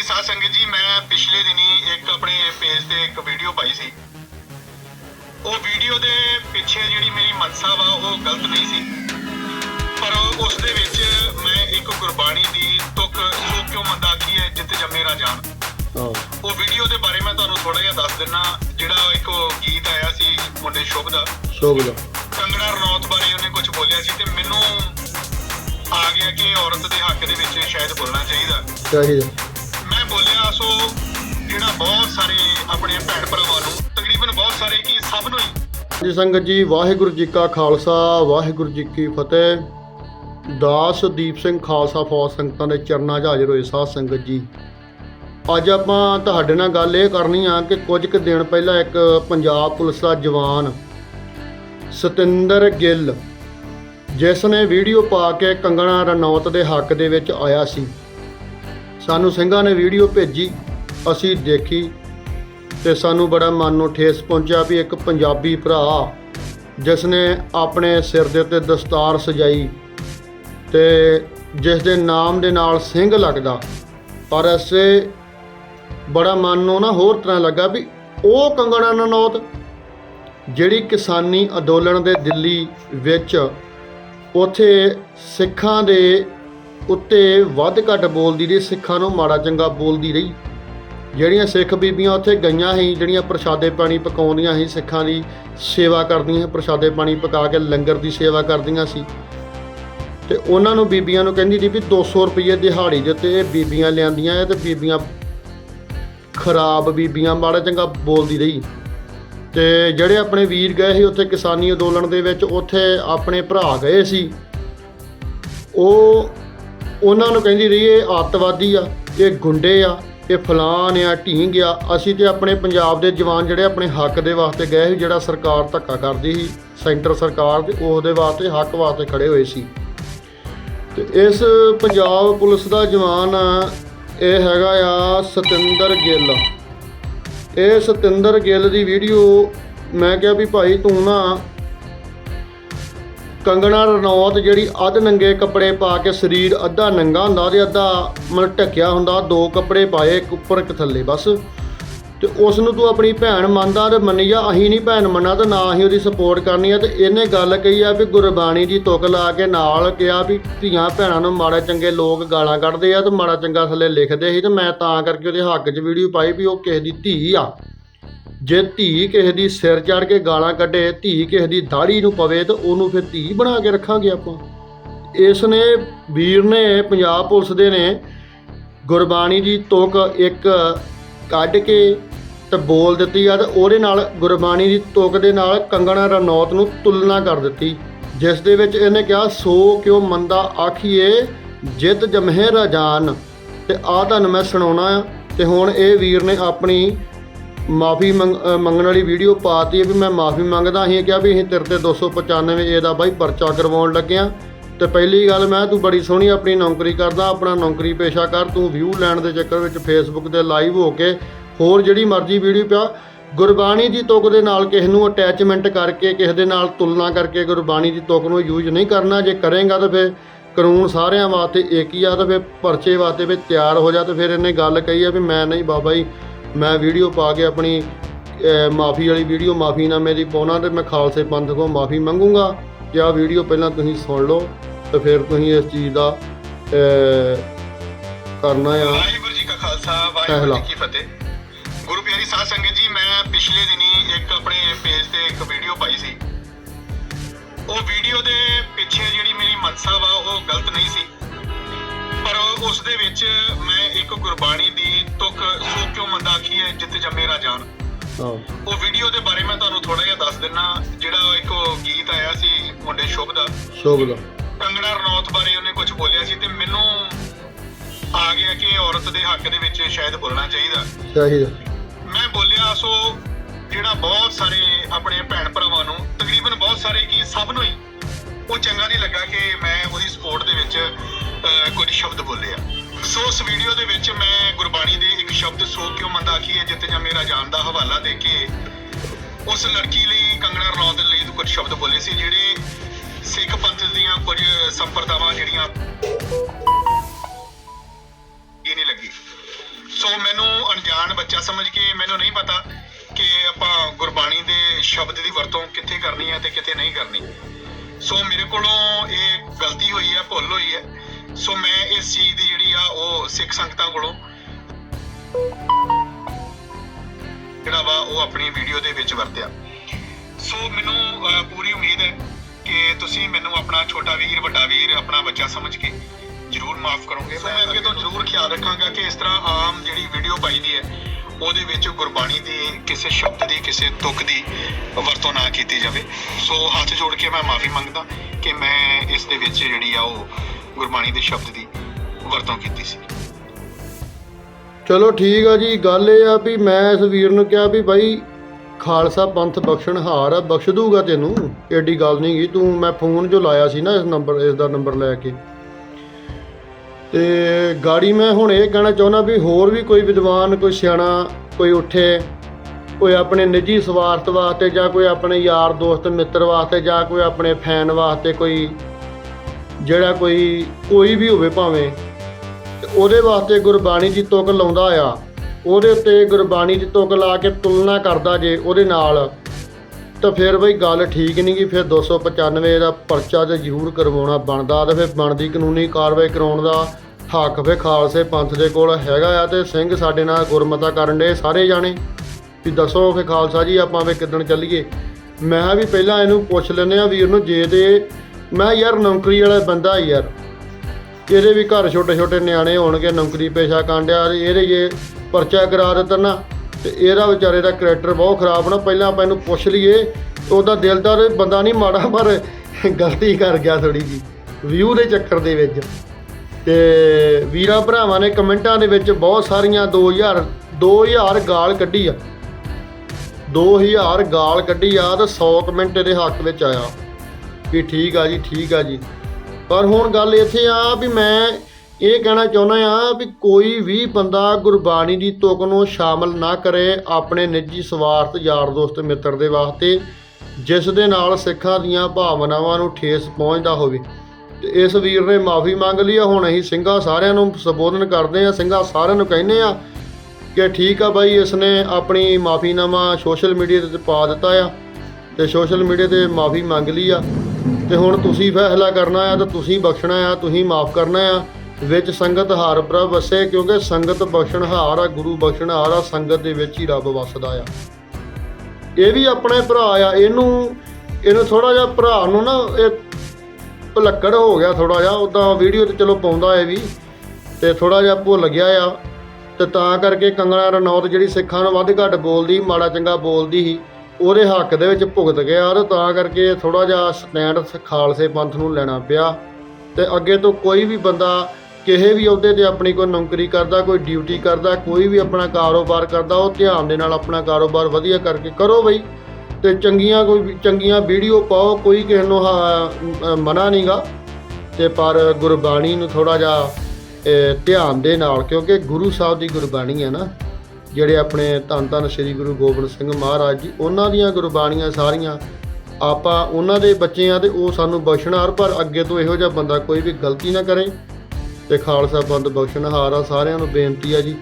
ਪਿਆਰੀ ਸਾਧ ਸੰਗਤ ਜੀ ਮੈਂ ਪਿਛਲੇ ਦਿਨੀ ਇੱਕ ਆਪਣੇ ਪੇਜ ਤੇ ਇੱਕ ਵੀਡੀਓ ਪਾਈ ਸੀ। ਉਹ ਵੀਡੀਓ ਦੇ ਪਿੱਛੇ ਜਿਹੜੀ ਮੇਰੀ ਮਨਸਾ ਵਾ ਉਹ ਗਲਤ ਨਹੀਂ ਸੀ। ਪਰ ਉਸ ਦੇ ਵਿੱਚ ਮੈਂ ਇੱਕ ਗੁਰਬਾਣੀ ਦੀ ਤੁਕ ਸੋ ਕਿਉਂ ਮੰਦਾ ਕੀ ਹੈ ਜਿੱਤ ਜੰਮੇ ਰਾਜਾਨ ਉਹ ਵੀਡੀਓ ਦੇ ਬਾਰੇ ਮੈਂ ਤੁਹਾਨੂੰ ਥੋੜਾ ਜਿਹਾ ਦੱਸ ਦਿੰਨਾ ਜਿਹੜਾ ਇੱਕ ਗੀਤ ਆਇਆ ਸੀ ਮੁੰਡੇ ਸ਼ੁਭ ਦਾ। ਸ਼ੋਭ ਦਾ। ਕੰਗਣਾ ਰਣੌਤ ਬਾਰੇ ਉਹਨੇ ਕੁਝ ਬੋਲਿਆ ਸੀ ਤੇ ਮੈਨੂੰ ਆ ਗਿਆ ਕਿ ਔਰਤ ਦੇ ਹੱਕ ਦੇ ਵਿੱਚ ਸ਼ਾਇਦ ਬੋਲਣਾ ਚਾਹੀਦਾ। ਚਾਹੀਦਾ। ਬੋਲਿਆ, ਸੋ ਜਿਹੜਾ ਬਹੁਤ ਸਾਰੇ ਆਪਣੇ ਭੈਣ ਭਰਾਵਾਂ ਨੂੰ, ਤਕਰੀਬਨ ਬਹੁਤ ਸਾਰੇ ਕੀ ਸਭ ਨੂੰ ਹੀ। ਜੀ ਸੰਗਤ ਜੀ, ਵਾਹਿਗੁਰੂ ਜੀ ਕਾ ਖਾਲਸਾ, ਵਾਹਿਗੁਰੂ ਜੀ ਕੀ ਫਤਿਹ। ਦਾਸ ਦੀਪ ਸਿੰਘ ਖਾਲਸਾ ਫੌਜ ਸੰਗਤਾਂ ਦੇ ਚਰਨਾਂ 'ਚ ਹਾਜ਼ਰ ਹੋਏ ਸਾਧ ਸੰਗਤ ਜੀ। ਅੱਜ ਆਪਾਂ ਤੁਹਾਡੇ ਨਾਲ ਗੱਲ ਇਹ ਕਰਨੀ ਆ ਕਿ ਕੁਝ ਕੁ ਦਿਨ ਪਹਿਲਾਂ ਇੱਕ ਪੰਜਾਬ ਪੁਲਿਸ ਦਾ ਜਵਾਨ, ਸਤਿੰਦਰ ਗਿੱਲ, ਜਿਸ ਨੇ ਵੀਡੀਓ ਪਾ ਕੇ ਕੰਗਣਾ ਰਣੌਤ ਦੇ ਹੱਕ ਦੇ ਵਿੱਚ ਆਇਆ ਸੀ। ਸਾਨੂੰ ਸਿੰਘਾਂ ਨੇ ਵੀਡੀਓ ਭੇਜੀ, ਅਸੀਂ ਦੇਖੀ ਤੇ ਸਾਨੂੰ ਬੜਾ ਮਨ ਨੂੰ ਠੇਸ ਪਹੁੰਚਿਆ ਵੀ ਇੱਕ ਪੰਜਾਬੀ ਭਰਾ ਜਿਸ ਨੇ ਆਪਣੇ ਸਿਰ ਦੇ ਉੱਤੇ ਦਸਤਾਰ ਸਜਾਈ ਤੇ ਜਿਸ ਦੇ ਨਾਮ ਦੇ ਨਾਲ ਸਿੰਘ ਲੱਗਦਾ। ਪਰ ਐਸੇ ਬੜਾ ਮਨ ਨੂੰ ਨਾ ਹੋਰ ਤਰ੍ਹਾਂ ਲੱਗਾ ਵੀ ਉਹ ਕੰਗਣਾ ਨਨੌਤ ਜਿਹੜੀ ਕਿਸਾਨੀ ਅੰਦੋਲਨ ਦੇ ਦਿੱਲੀ ਵਿੱਚ ਉਥੇ ਸਿੱਖਾਂ ਦੇ ਉੱਤੇ ਵੱਧ ਘੱਟ ਬੋਲਦੀ ਰਹੀ, ਸਿੱਖਾਂ ਨੂੰ ਮਾੜਾ ਚੰਗਾ ਬੋਲਦੀ ਰਹੀ। ਜਿਹੜੀਆਂ ਸਿੱਖ ਬੀਬੀਆਂ ਉੱਥੇ ਗਈਆਂ ਸੀ, ਜਿਹੜੀਆਂ ਪ੍ਰਸ਼ਾਦੇ ਪਾਣੀ ਪਕਾਉਂਦੀਆਂ ਸੀ, ਸਿੱਖਾਂ ਦੀ ਸੇਵਾ ਕਰਦੀਆਂ ਸੀ ਪ੍ਰਸ਼ਾਦੇ ਪਾਣੀ ਪਕਾ ਕੇ ਲੰਗਰ ਦੀ ਸੇਵਾ ਕਰਦੀਆਂ ਸੀ। ਤੇ ਉਹਨਾਂ ਨੂੰ ਬੀਬੀਆਂ ਨੂੰ ਕਹਿੰਦੀ ਸੀ ਵੀ 200 ਰੁਪਏ ਦਿਹਾੜੀ ਦੇ ਉੱਤੇ ਇਹ ਬੀਬੀਆਂ ਲਿਆਂਦੀਆਂ ਇਹ ਤੇ ਬੀਬੀਆਂ ਖਰਾਬ ਬੀਬੀਆਂ, ਮਾੜਾ ਚੰਗਾ ਬੋਲਦੀ ਰਹੀ। ਤੇ ਜਿਹੜੇ ਆਪਣੇ ਵੀਰ ਗਏ ਸੀ ਉੱਥੇ ਕਿਸਾਨੀ ਅੰਦੋਲਨ ਦੇ ਵਿੱਚ, ਉੱਥੇ ਆਪਣੇ ਭਰਾ ਗਏ ਸੀ। ਉਹ ਉਹਨਾਂ ਨੂੰ ਕਹਿੰਦੀ ਰਹੀ, ਇਹ ਅੱਤਵਾਦੀ ਆ, ਇਹ ਗੁੰਡੇ ਆ, ਇਹ ਫਲਾਨ ਆ, ਢੀਂਗ ਆ। ਅਸੀਂ ਤੇ ਆਪਣੇ ਪੰਜਾਬ ਦੇ ਜਵਾਨ ਜਿਹੜੇ ਆਪਣੇ ਹੱਕ ਦੇ ਵਾਸਤੇ ਗਏ ਸੀ, ਜਿਹੜਾ ਸਰਕਾਰ ਧੱਕਾ ਕਰਦੀ ਸੀ, ਸੈਂਟਰ ਸਰਕਾਰ ਤੇ ਉਹਦੇ ਵਾਸਤੇ, ਹੱਕ ਵਾਸਤੇ ਖੜੇ ਹੋਏ ਸੀ। ਤੇ ਇਸ ਪੰਜਾਬ ਪੁਲਿਸ ਦਾ ਜਵਾਨ ਇਹ ਹੈਗਾ ਆ ਸਤਿੰਦਰ ਗਿੱਲ। ਇਹ ਸਤਿੰਦਰ ਗਿੱਲ ਦੀ ਵੀਡੀਓ ਮੈਂ ਕਿਹਾ ਵੀ ਭਾਈ ਤੂੰ ਨਾ ਕੰਗਣਾ ਰਣੌਤ ਜਿਹੜੀ ਅੱਧ ਨੰਗੇ ਕੱਪੜੇ ਪਾ ਕੇ ਸਰੀਰ ਅੱਧਾ ਨੰਗਾ ਹੁੰਦਾ ਤੇ ਅੱਧਾ ਮਤਲਬ ਢੱਕਿਆ ਹੁੰਦਾ, ਦੋ ਕੱਪੜੇ ਪਾਏ ਇੱਕ ਉੱਪਰ ਇੱਕ ਥੱਲੇ ਬਸ। ਤੇ ਉਸ ਨੂੰ ਤੂੰ ਆਪਣੀ ਭੈਣ ਮੰਨਦਾ ਤੇ ਮੰਨੀ ਜਾ ਅਸੀਂ ਨਹੀਂ ਭੈਣ ਮੰਨਾ ਤੇ ਨਾ ਹੀ ਉਹਦੀ ਸਪੋਰਟ ਕਰਨੀ ਆ। ਤੇ ਇਹਨੇ ਗੱਲ ਕਹੀ ਆ ਵੀ ਗੁਰਬਾਣੀ ਦੀ ਤੁਕ ਲਾ ਕੇ ਨਾਲ ਕਿਹਾ ਵੀ ਧੀਆਂ ਭੈਣਾਂ ਨੂੰ ਮਾੜੇ ਚੰਗੇ ਲੋਕ ਗਾਲਾਂ ਕੱਢਦੇ ਆ ਤੇ ਮਾੜਾ ਚੰਗਾ ਥੱਲੇ ਲਿਖਦੇ ਸੀ ਤੇ ਮੈਂ ਤਾਂ ਕਰਕੇ ਉਹਦੇ ਹੱਕ 'ਚ ਵੀਡੀਓ ਪਾਈ ਵੀ ਉਹ ਕਿਸੇ ਦੀ ਧੀ ਆ। ਜੇ ਧੀ ਕਿਸੇ ਦੀ ਸਿਰ ਚੜ ਕੇ ਗਾਲਾਂ ਕੱਢੇ, ਧੀ ਕਿਸੇ ਦੀ ਦਾੜੀ ਨੂੰ ਪਵੇ ਤਾਂ ਉਹਨੂੰ ਫਿਰ ਧੀ ਬਣਾ ਕੇ ਰੱਖਾਂਗੇ ਆਪਾਂ। ਇਸ ਨੇ ਵੀਰ ਨੇ ਪੰਜਾਬ ਪੁਲਿਸ ਦੇ ਨੇ ਗੁਰਬਾਣੀ ਦੀ ਤੁਕ ਇੱਕ ਕੱਢ ਕੇ ਤੇ ਬੋਲ ਦਿੱਤੀ ਆ ਤੇ ਉਹਦੇ ਨਾਲ ਗੁਰਬਾਣੀ ਦੀ ਤੁਕ ਦੇ ਨਾਲ ਕੰਗਣਾ ਰਣੌਤ ਨੂੰ ਤੁਲਨਾ ਕਰ ਦਿੱਤੀ, ਜਿਸ ਦੇ ਵਿੱਚ ਇਹਨੇ ਕਿਹਾ, ਸੋ ਕਿਉ ਮੰਦਾ ਆਖੀਏ, ਜਿੱਤ ਜਮਹਿ ਰਾਜਾਨ। ਤੇ ਆ ਤੁਹਾਨੂੰ ਮੈਂ ਸੁਣਾਉਣਾ ਆ, ਤੇ ਹੁਣ ਇਹ ਵੀਰ ਨੇ ਆਪਣੀ ਮਾਫੀ ਮੰਗਣ ਵਾਲੀ ਵੀਡੀਓ ਪਾਤੀ ਹੈ ਵੀ ਮੈਂ ਮਾਫੀ ਮੰਗਦਾ ਅਸੀਂ ਕਿਹਾ ਵੀ ਅਸੀਂ ਤੇਰੇ ਤੇ 295 ਏ ਦਾ ਬਾਈ ਪਰਚਾ ਕਰਵਾਉਣ ਲੱਗਿਆ ਤੇ ਪਹਿਲੀ ਗੱਲ ਮੈਂ, ਤੂੰ ਬੜੀ ਸੋਹਣੀ ਆਪਣੀ ਨੌਕਰੀ ਕਰਦਾ, ਆਪਣਾ ਨੌਕਰੀ ਪੇਸ਼ਾ ਕਰ, ਤੂੰ ਵਿਊ ਲੈਣ ਦੇ ਚੱਕਰ ਵਿੱਚ ਫੇਸਬੁੱਕ ਤੇ ਲਾਈਵ ਹੋ ਕੇ ਹੋਰ ਜਿਹੜੀ ਮਰਜ਼ੀ ਵੀਡੀਓ ਪਿਆ। ਗੁਰਬਾਣੀ ਦੀ ਤੁਕ ਦੇ ਨਾਲ ਕਿਸੇ ਨੂੰ ਅਟੈਚਮੈਂਟ ਕਰਕੇ, ਕਿਸੇ ਦੇ ਨਾਲ ਤੁਲਨਾ ਕਰਕੇ ਗੁਰਬਾਣੀ ਦੀ ਤੁਕ ਨੂੰ ਯੂਜ਼ ਨਹੀਂ ਕਰਨਾ। ਜੇ ਕਰੇਗਾ ਤਾਂ ਫਿਰ ਕਾਨੂੰਨ ਸਾਰਿਆਂ ਵਾਸਤੇ ਇੱਕ ਹੀ ਆ, ਤਾਂ ਫਿਰ ਪਰਚੇ ਵਾਸਤੇ ਵੀ ਤਿਆਰ ਹੋ ਜਾ। ਤੇ ਫਿਰ ਇਹਨੇ ਗੱਲ ਕਹੀ ਆ ਵੀ ਮੈਂ ਨਹੀਂ ਬਾਬਾ ਜੀ ਮੈਂ ਵੀਡੀਓ ਪਾ ਕੇ ਆਪਣੀ ਮਾਫੀ ਵਾਲੀ ਵੀਡੀਓ ਮਾਫੀਨਾਮੇ ਦੀ ਪਾਉਣਾ ਤੇ ਮੈਂ ਖਾਲਸੇ ਪੰਥ ਕੋਲ ਮਾਫੀ ਮੰਗੂੰਗਾ। ਕਿ ਆਹ ਵੀਡੀਓ ਪਹਿਲਾਂ ਤੁਸੀਂ ਸੁਣ ਲਓ ਤੇ ਫਿਰ ਤੁਸੀਂ ਇਸ ਚੀਜ਼ ਦਾ ਕਰਨਾ ਆ। ਵਾਹਿਗੁਰੂ ਜੀ ਕਾ ਖਾਲਸਾ ਵਾਹਿਗੁਰੂ ਜੀ ਕੀ ਫਤਿਹ। ਗੁਰੂ ਪਿਆਰੀ ਸਾਧ ਸੰਗਤ ਜੀ ਮੈਂ ਪਿਛਲੇ ਦਿਨੀ ਇੱਕ ਆਪਣੇ ਪੇਜ ਤੇ ਇੱਕ ਵੀਡੀਓ ਪਾਈ ਸੀ। ਉਹ ਵੀਡੀਓ ਦੇ ਪਿੱਛੇ ਜਿਹੜੀ ਮੇਰੀ ਮਨਸਾ ਵਾ ਉਹ ਗਲਤ ਨਹੀਂ ਸੀ। ਉਸ ਦੇ ਵਿੱਚ ਮੈਂ ਇੱਕ ਗੁਰਬਾਣੀ ਦੀ ਤੁਕ ਸੋ ਕਿਉਂ ਮੰਦਾ ਆਖੀ ਹੈ ਜਿੱਤ ਜੰਮੇ ਰਾਜਾਨ ਉਹ ਵੀਡੀਓ ਦੇ ਬਾਰੇ ਮੈਂ ਤੁਹਾਨੂੰ ਥੋੜਾ ਜਿਹਾ ਦੱਸ ਦਿੰਨਾ ਜਿਹੜਾ ਇੱਕ ਗੀਤ ਆਇਆ ਸੀ ਮੁੰਡੇ ਸ਼ੁਭ ਦਾ। ਸ਼ੋਭ ਦਾ। ਕੰਗਣਾ ਰਣੌਤ ਬਾਰੇ ਉਹਨੇ ਕੁਝ ਬੋਲਿਆ ਸੀ ਤੇ ਮੈਨੂੰ ਆ ਗਿਆ ਕਿ ਔਰਤ ਦੇ ਹੱਕ ਦੇ ਵਿੱਚ ਸ਼ਾਇਦ ਬੋਲਣਾ ਚਾਹੀਦਾ। ਚਾਹੀਦਾ। ਮੈਂ ਬੋਲਿਆ ਸੋ ਜਿਹੜਾ ਬਹੁਤ ਸਾਰੇ ਆਪਣੇ ਭੈਣ ਭਰਾਵਾਂ ਨੂੰ ਤਕਰੀਬਨ ਬਹੁਤ ਸਾਰੇ ਕੀ ਸਭ ਨੂੰ ਹੀ ਉਹ ਚੰਗਾ ਨਹੀਂ ਲੱਗਾ ਕਿ ਮੈਂ ਉਹਦੀ ਸਪੋਰਟ ਦੇ ਵਿੱਚ ਕੁਝ ਸ਼ਬਦ ਬੋਲੇ ਆ ਸੋ ਉਸ ਵੀਡੀਓ ਦੇ ਵਿੱਚ ਮੈਂ ਗੁਰਬਾਣੀ ਦੇ ਇੱਕ ਸ਼ਬਦ ਸੋ ਕਿਉਂ ਮੰਦਾ ਆਖੀ ਹੈ ਜਾਂ ਮੇਰਾ ਜਾਨ ਦਾ ਹਵਾਲਾ ਦੇ ਕੇ ਉਸ ਲੜਕੀ ਲਈ ਕੰਗਣਾ ਰਣੌਤ ਲਈ ਕੁਝ ਸ਼ਬਦ ਬੋਲੇ ਸੀ, ਜਿਹੜੇ ਸਿੱਖ ਪੰਥ ਦੀਆਂ ਕੁਝ ਸੰਪਰਦਾਵਾਂ ਜਿਹੜੀਆਂ ਇਹ ਨਹੀਂ ਲੱਗੀ। ਸੋ ਮੈਨੂੰ ਅਣਜਾਣ ਬੱਚਾ ਸਮਝ ਕੇ ਮੈਨੂੰ ਨਹੀਂ ਪਤਾ ਕਿ ਆਪਾਂ ਗੁਰਬਾਣੀ ਦੇ ਸ਼ਬਦ ਦੀ ਵਰਤੋਂ ਕਿੱਥੇ ਕਰਨੀ ਹੈ ਤੇ ਕਿੱਥੇ ਨਹੀਂ ਕਰਨੀ। ਸੋ ਮੇਰੇ ਕੋਲੋਂ ਇਹ ਗਲਤੀ ਹੋਈ ਹੈ, ਭੁੱਲ ਹੋਈ ਹੈ। ਸੋ ਮੈਂ ਇਸ ਚੀਜ਼ ਦੀ ਜਿਹੜੀ ਆ ਉਹ ਸਿੱਖ ਸੰਗਤਾਂ ਕੋਲੋਂ ਜਿਹੜਾ ਵਾ ਉਹ ਆਪਣੀ ਵੀਡੀਓ ਦੇ ਵਿੱਚ ਵਰਤਿਆ। ਸੋ ਮੈਨੂੰ ਪੂਰੀ ਉਮੀਦ ਹੈ ਕਿ ਤੁਸੀਂ ਮੈਨੂੰ ਆਪਣਾ ਛੋਟਾ ਵੀਰ ਵੱਡਾ ਵੀਰ ਆਪਣਾ ਬੱਚਾ ਸਮਝ ਕੇ ਜਰੂਰ ਮਾਫ ਕਰੋਗੇ। ਮੈਂ ਅੱਗੇ ਤੋਂ ਜਰੂਰ ਖਿਆਲ ਰੱਖਾਂਗਾ ਕਿ ਇਸ ਤਰ੍ਹਾਂ ਆਮ ਜਿਹੜੀ ਵੀਡੀਓ ਪਾਈ ਦੀ ਹੈ ਉਹਦੇ ਵਿੱਚ ਗੁਰਬਾਣੀ ਦੀ ਕਿਸੇ ਸ਼ਬਦ ਦੀ ਕਿਸੇ ਤੁਕ ਦੀ ਵਰਤੋਂ ਨਾ ਕੀਤੀ ਜਾਵੇ। ਸੋ ਹੱਥ ਜੋੜ ਕੇ ਮੈਂ ਮਾਫੀ ਮੰਗਦਾ ਕਿ ਮੈਂ ਇਸ ਦੇ ਵਿੱਚ ਜਿਹੜੀ ਆ ਉਹ ਗੁਰਬਾਣੀ ਦੇ ਸ਼ਬਦ ਦੀ ਵਰਤੋਂ ਕੀਤੀ ਸੀ। ਚਲੋ ਠੀਕ ਆ ਜੀ, ਗੱਲ ਇਹ ਆ ਵੀ ਮੈਂ ਇਸ ਵੀਰ ਨੂੰ ਕਿਹਾ ਵੀ ਭਾਈ ਖਾਲਸਾ ਪੰਥ ਬਖਸ਼ਣਹਾਰ ਆ, ਬਖਸ਼ ਦੂਗਾ ਤੈਨੂੰ। ਏਡੀ ਗੱਲ ਨਹੀਂ ਗੀ, ਤੂੰ ਮੈਂ ਫੋਨ ਜੋ ਲਾਇਆ ਸੀ ਨਾ ਇਸ ਨੰਬਰ, ਇਸ ਦਾ ਨੰਬਰ ਲੈ ਕੇ। ਤੇ ਗਾੜੀ ਮੈਂ ਹੁਣ ਇਹ ਕਹਿਣਾ ਚਾਹੁੰਦਾ ਵੀ ਹੋਰ ਵੀ ਕੋਈ ਵਿਦਵਾਨ, ਕੋਈ ਸਿਆਣਾ, ਕੋਈ ਉੱਠੇ, ਕੋਈ ਆਪਣੇ ਨਿੱਜੀ ਸਵਾਰਥ ਵਾਸਤੇ ਜਾਂ ਕੋਈ ਆਪਣੇ ਯਾਰ, ਦੋਸਤ, ਮਿੱਤਰ ਵਾਸਤੇ ਜਾਂ ਕੋਈ ਆਪਣੇ ਫੈਨ ਵਾਸਤੇ ਕੋਈ ਜਿਹੜਾ ਕੋਈ ਕੋਈ ਵੀ ਹੋਵੇ ਭਾਵੇਂ, ਤੇ ਉਹਦੇ ਵਾਸਤੇ ਗੁਰਬਾਣੀ ਦੀ ਤੁਕ ਲਾਉਂਦਾ ਆ। ਉਹਦੇ ਉੱਤੇ ਗੁਰਬਾਣੀ ਦੀ ਤੁਕ ਲਾ ਕੇ ਤੁਲਨਾ ਕਰਦਾ ਜੇ ਉਹਦੇ ਨਾਲ, ਤਾਂ ਫਿਰ ਬਈ ਗੱਲ ਠੀਕ ਨਹੀਂ ਗੀ, ਫਿਰ 295 ਦਾ ਪਰਚਾ ਤੇ ਜ਼ਰੂਰ ਕਰਵਾਉਣਾ ਬਣਦਾ ਤੇ ਫਿਰ ਬਣਦੀ ਕਾਨੂੰਨੀ ਕਾਰਵਾਈ ਕਰਾਉਣ ਦਾ ਹੱਕ ਫਿਰ ਖਾਲਸੇ ਪੰਥ ਦੇ ਕੋਲ ਹੈਗਾ ਆ ਤੇ ਸਿੰਘ ਸਾਡੇ ਨਾਲ ਗੁਰਮਤਾ ਕਰਨ ਦੇ ਸਾਰੇ ਜਾਣੇ। ਵੀ ਦੱਸੋ ਕਿ ਖਾਲਸਾ ਜੀ ਆਪਾਂ ਵੇ ਕਿੱਦਣ ਚੱਲੀਏ। ਮੈਂ ਵੀ ਪਹਿਲਾਂ ਇਹਨੂੰ ਪੁੱਛ ਲੈਂਦੇ ਆ ਵੀਰ ਨੂੰ ਜੇ ਤੇ ਮੈਂ ਯਾਰ ਨੌਕਰੀ ਵਾਲਾ ਬੰਦਾ ਯਾਰ। ਇਹਦੇ ਵੀ ਘਰ ਛੋਟੇ ਛੋਟੇ ਨਿਆਣੇ ਹੋਣਗੇ, ਨੌਕਰੀ ਪੇਸ਼ਾ ਕਾਂਡਿਆ, ਇਹਦੇ ਜੇ ਪਰਚਾ ਕਰਾ ਦਿੱਤਾ ਨਾ, ਤੇ ਇਹਦਾ ਵਿਚਾਰੇ ਦਾ ਕਰੈਕਟਰ ਬਹੁਤ ਖਰਾਬ ਨਾ। ਪਹਿਲਾਂ ਆਪਾਂ ਇਹਨੂੰ ਪੁੱਛ ਲਈਏ, ਉਹਦਾ ਦਿਲ ਦਾ ਬੰਦਾ ਨਹੀਂ ਮਾੜਾ, ਪਰ ਗਲਤੀ ਕਰ ਗਿਆ ਥੋੜੀ ਜੀ ਵਿਊ ਦੇ ਚੱਕਰ ਦੇ ਵਿੱਚ। ਤੇ ਵੀਰਾਂ ਭਰਾਵਾਂ ਨੇ ਕਮੈਂਟਾਂ ਦੇ ਵਿੱਚ ਬਹੁਤ ਸਾਰੀਆਂ 2000 2000 ਗਾਲ ਕੱਢੀ ਆ। 2000 ਗਾਲ ਕੱਢੀ ਆ, ਤੇ 100 ਕਮੈਂਟ ਇਹਦੇ ਹੱਕ ਵਿੱਚ ਆਇਆ। ਵੀ ਠੀਕ ਆ ਜੀ, ਠੀਕ ਆ ਜੀ। ਪਰ ਹੁਣ ਗੱਲ ਇੱਥੇ ਆ ਵੀ ਮੈਂ ਇਹ ਕਹਿਣਾ ਚਾਹੁੰਦਾ ਆ ਵੀ ਕੋਈ ਵੀ ਬੰਦਾ ਗੁਰਬਾਣੀ ਦੀ ਤੁਕ ਨੂੰ ਸ਼ਾਮਲ ਨਾ ਕਰੇ ਆਪਣੇ ਨਿੱਜੀ ਸਵਾਰਥ ਯਾਰ ਦੋਸਤ ਮਿੱਤਰ ਦੇ ਵਾਸਤੇ, ਜਿਸ ਦੇ ਨਾਲ ਸਿੱਖਾਂ ਦੀਆਂ ਭਾਵਨਾਵਾਂ ਨੂੰ ਠੇਸ ਪਹੁੰਚਦਾ ਹੋਵੇ। ਤੇ ਇਸ ਵੀਰ ਨੇ ਮਾਫੀ ਮੰਗ ਲਈ ਆ, ਹੁਣ ਅਸੀਂ ਸਿੰਘਾਂ ਸਾਰਿਆਂ ਨੂੰ ਸੰਬੋਧਨ ਕਰਦੇ ਆ ਸਿੰਘਾਂ ਸਾਰਿਆਂ ਨੂੰ ਕਹਿੰਦੇ ਆ ਕਿ ਠੀਕ ਆ ਬਾਈ ਇਸ ਨੇ ਆਪਣੀ ਮਾਫੀਨਾਮਾ ਸੋਸ਼ਲ ਮੀਡੀਆ ਤੇ ਪਾ ਦਿੱਤਾ ਆ ਤੇ ਸੋਸ਼ਲ ਮੀਡੀਆ ਤੇ ਮਾਫੀ ਮੰਗ ਲਈ ਆ। ਤੇ ਹੁਣ ਤੁਸੀਂ ਫੈਸਲਾ ਕਰਨਾ ਆ ਤਾਂ ਤੁਸੀਂ ਬਖਸ਼ਣਾ ਆ, ਤੁਸੀਂ ਮਾਫ ਕਰਨਾ ਆ। ਵਿੱਚ ਸੰਗਤ ਹਾਰ ਪ੍ਰਭ ਵਸੇ, ਕਿਉਂਕਿ ਸੰਗਤ ਬਖਸ਼ਣਹਾਰ ਆ, ਗੁਰੂ ਬਖਸ਼ਣਹਾਰ ਆ, ਸੰਗਤ ਦੇ ਵਿੱਚ ਹੀ ਰੱਬ ਵਸਦਾ ਆ। ਇਹ ਵੀ ਆਪਣੇ ਭਰਾ ਆ, ਇਹਨੂੰ ਇਹਨੂੰ ਥੋੜਾ ਜਿਹਾ ਭਰਾ ਨੂੰ ਨਾ ਇਹ ਭੁਲੱਕੜ ਹੋ ਗਿਆ ਥੋੜਾ ਜਿਹਾ ਉਦਾਂ ਵੀਡੀਓ ਤੇ ਚਲੋ ਪਾਉਂਦਾ ਇਹ ਵੀ, ਤੇ ਥੋੜਾ ਜਿਹਾ ਭੁੱਲ ਗਿਆ ਆ। ਤੇ ਤਾਂ ਕਰਕੇ ਕੰਗਣਾ ਰਣੌਤ ਜਿਹੜੀ ਸਿੱਖਾਂ ਨੂੰ ਵੱਧ ਘੱਟ ਬੋਲਦੀ, ਮਾੜਾ ਚੰਗਾ ਬੋਲਦੀ ਸੀ। ਉਹਦੇ ਹੱਕ ਦੇ ਵਿੱਚ ਭੁਗਤ ਗਿਆ ਤੇ ਤਾਂ ਕਰਕੇ ਥੋੜਾ ਜਿਹਾ ਸਟੈਂਡ ਖਾਲਸੇ ਪੰਥ ਨੂੰ ਲੈਣਾ ਪਿਆ। ਤੇ ਅੱਗੇ ਤੋਂ ਕੋਈ ਵੀ ਬੰਦਾ ਕਿਸੇ ਵੀ ਅਹੁਦੇ ਤੇ ਆਪਣੀ ਕੋਈ ਨੌਕਰੀ ਕਰਦਾ ਕੋਈ ਡਿਊਟੀ ਕਰਦਾ ਕੋਈ ਵੀ ਆਪਣਾ ਕਾਰੋਬਾਰ ਕਰਦਾ ਉਹ ਧਿਆਨ ਦੇ ਨਾਲ ਆਪਣਾ ਕਾਰੋਬਾਰ ਵਧੀਆ ਕਰਕੇ ਕਰੋ ਬਈ। ਤੇ ਚੰਗੀਆਂ ਕੋਈ ਚੰਗੀਆਂ ਵੀਡੀਓ ਪਾਓ ਕੋਈ ਕਿਸੇ ਨੂੰ ਹਾ- ਅ, ਮਨਾ ਨਹੀਂਗਾ ਤੇ ਪਰ ਗੁਰਬਾਣੀ ਨੂੰ ਥੋੜਾ ਜਿਹਾ ਧਿਆਨ ਦੇ ਨਾਲ ਕਿਉਂਕਿ ਗੁਰੂ ਸਾਹਿਬ ਦੀ ਗੁਰਬਾਣੀ ਹੈ ਨਾ। ਜਿਹੜੇ ਆਪਣੇ ਧੰਨ ਧੰਨ ਸ੍ਰੀ ਗੁਰੂ ਗੋਬਿੰਦ ਸਿੰਘ ਮਹਾਰਾਜ ਜੀ ਉਹਨਾਂ ਦੀਆਂ ਗੁਰਬਾਣੀਆਂ ਸਾਰੀਆਂ ਆਪਾਂ ਉਹਨਾਂ ਦੇ ਬੱਚੇ ਆ ਤੇ ਉਹ ਸਾਨੂੰ ਬਖਸ਼ਣਹਾਰ ਪਰ ਅੱਗੇ ਤੋਂ ਇਹੋ ਜਿਹਾ ਬੰਦਾ ਕੋਈ ਵੀ ਗਲਤੀ ਨਾ ਕਰੇ। ਤੇ ਖਾਲਸਾ ਪੰਥ ਬਖਸ਼ਣਹਾਰ ਆ ਸਾਰਿਆਂ ਨੂੰ ਬੇਨਤੀ ਆ ਜੀ।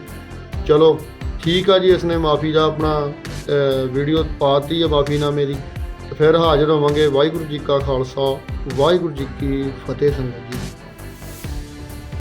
ਚਲੋ ਠੀਕ ਆ ਜੀ ਇਸਨੇ ਮਾਫੀ ਦਾ ਆਪਣਾ ਅ, ਵੀਡੀਓ ਪਾਤੀ ਆ ਮਾਫੀਨਾਮੇ ਦੀ। ਤੇ ਫਿਰ ਹਾਜ਼ਰ ਹੋਵਾਂਗੇ। ਵਾਹਿਗੁਰੂ ਜੀ ਕਾ ਖਾਲਸਾ ਵਾਹਿਗੁਰੂ ਜੀ ਕੀ ਫਤਿਹ ਸੰਗਤ ਜੀ।